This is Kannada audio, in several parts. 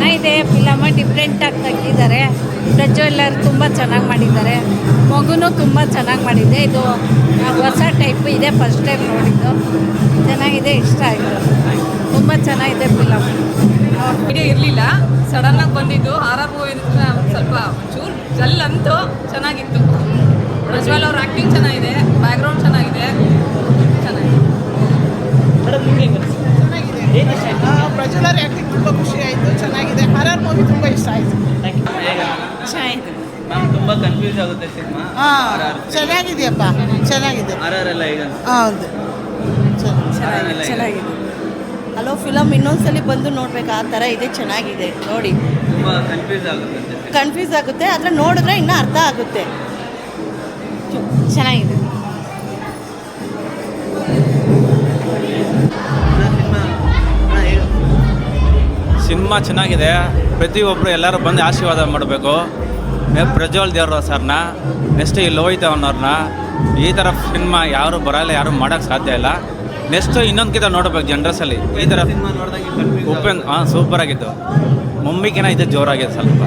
ಚೆನ್ನಾಗಿದೆ ಫಿಲಮ್ಮ ಡಿಫ್ರೆಂಟಾಗಿ ತೆಗ್ದಿದ್ದಾರೆ. ಎಲ್ಲರೂ ತುಂಬ ಚೆನ್ನಾಗಿ ಮಾಡಿದ್ದಾರೆ. ಮಗುನೂ ತುಂಬ ಚೆನ್ನಾಗಿ ಮಾಡಿದ್ದೆ ಇದು ಹೊಸ ಟೈಪ್ ಇದೆ ಫಸ್ಟ್ ಟೈಮ್ ನೋಡಿದ್ದು. ಚೆನ್ನಾಗಿದೆ, ಇಷ್ಟ ಆಯಿತು. ತುಂಬ ಚೆನ್ನಾಗಿದೆ ಫಿಲಮ್ ವಿಡಿಯೋ ಇರಲಿಲ್ಲ. ಸಡನ್ನಾಗಿ ಬಂದಿದ್ದು. ಆರ್ ಆರ್ ಸ್ವಲ್ಪ ಚೂರು ಜಲ್ ಅಂತೂ ಚೆನ್ನಾಗಿತ್ತು. ಪ್ರಜ್ವಲ್ ಅವ್ರ ಆ್ಯಕ್ಟಿಂಗ್ ಚೆನ್ನಾಗಿದೆ ಬ್ಯಾಕ್ಗ್ರೌಂಡ್ ಚೆನ್ನಾಗಿದೆ. ಖುಷಿ ಆಯಿತು ಚೆನ್ನಾಗಿದೆ. ಹರರ್ ಮೂವಿ ತುಂಬ ಇಷ್ಟ ಆಯಿತು. ಚೆನ್ನಾಗಿದೆ. ಮ್ಯಾಮ್ ತುಂಬ ಕನ್ಫ್ಯೂಸ್ ಆಗುತ್ತೆ ಸಿನಿಮಾ. ಹಾಂ ಚೆನ್ನಾಗಿದೆಯಪ್ಪ ಚೆನ್ನಾಗಿದೆ. ಎಲ್ಲ ಈಗ ಹೌದು. ಚೆನ್ನಾಗಿದೆ. ಹಲೋ ಫಿಲಮ್ ಇನ್ನೊಂದ್ಸಲಿ ಬಂದು ನೋಡ್ಬೇಕು. ಆ ಥರ ಇದೆ ಚೆನ್ನಾಗಿದೆ. ನೋಡಿ. ತುಂಬ ಕನ್ಫ್ಯೂಸ್ ಆಗುತ್ತೆ ಕನ್ಫ್ಯೂಸ್ ಆಗುತ್ತೆ. ಆದರೆ ನೋಡಿದ್ರೆ ಇನ್ನೂ ಅರ್ಥ ಆಗುತ್ತೆ. ಚೆನ್ನಾಗಿದೆ. ಸಿನಿಮಾ ಚೆನ್ನಾಗಿದೆ. ಪ್ರತಿಯೊಬ್ಬರು ಎಲ್ಲರೂ ಬಂದು ಆಶೀರ್ವಾದ ಮಾಡಬೇಕು. ಪ್ರಜ್ವಲ್ ದೇವ್ರ ಸರ್ನ ನೆಕ್ಸ್ಟ್ ಈ ಲೋಹಿತ ಅವನವ್ರನ್ನ, ಈ ಥರ ಸಿನಿಮಾ ಯಾರು ಬರಲ್ಲ, ಯಾರು ಮಾಡೋಕ್ಕೆ ಸಾಧ್ಯ ಇಲ್ಲ. ನೆಕ್ಸ್ಟ್ ಇನ್ನೊಂದ್ಕಿಂತ ನೋಡ್ಬೇಕು ಜನರಸಲ್ಲಿ ಈ ಥರ ಉಪೇಂದ್ರ ಹಾಂ ಸೂಪರ್ ಆಗಿತ್ತು ಮುಂಬಿಕಿನ ಇದು ಜೋರಾಗಿದೆ ಸ್ವಲ್ಪ.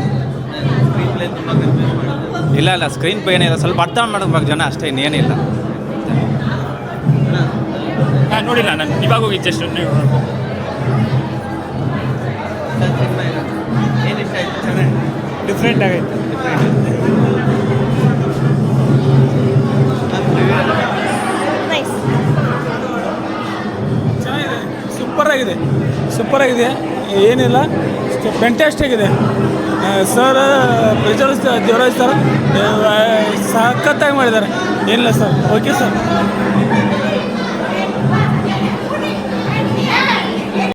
ಇಲ್ಲ ಇಲ್ಲ ಸ್ಕ್ರೀನ್ ಪೇ ಏನಿಲ್ಲ, ಸ್ವಲ್ಪ ಅರ್ಥ ಮಾಡ್ಬೇಕು ಜನ, ಅಷ್ಟೇ ಇನ್ನೇನಿಲ್ಲ. ನಾನು ನೋಡಿಲ್ಲ ನಾನು. ಇವಾಗ ಹೋಗಿ ಜಸ್ಟ್ ಡಿಫ್ರೆಂಟ್ ಆಗೈತೆ. ಚೆನ್ನಾಗಿದೆ. ಸೂಪರ್ ಆಗಿದೆ. ಸೂಪರ್ ಆಗಿದೆ. ಏನಿಲ್ಲ. ಫ್ಯಾಂಟಾಸ್ಟಿಕ್ ಇದೆ ಸರ್ ಪ್ರಜಲ್ ದೇವರಾಜ್ ಸರ್ ಸಖತ್ತಾಗಿ ಮಾಡಿದ್ದಾರೆ. ಏನಿಲ್ಲ ಸರ್ ಓಕೆ ಸರ್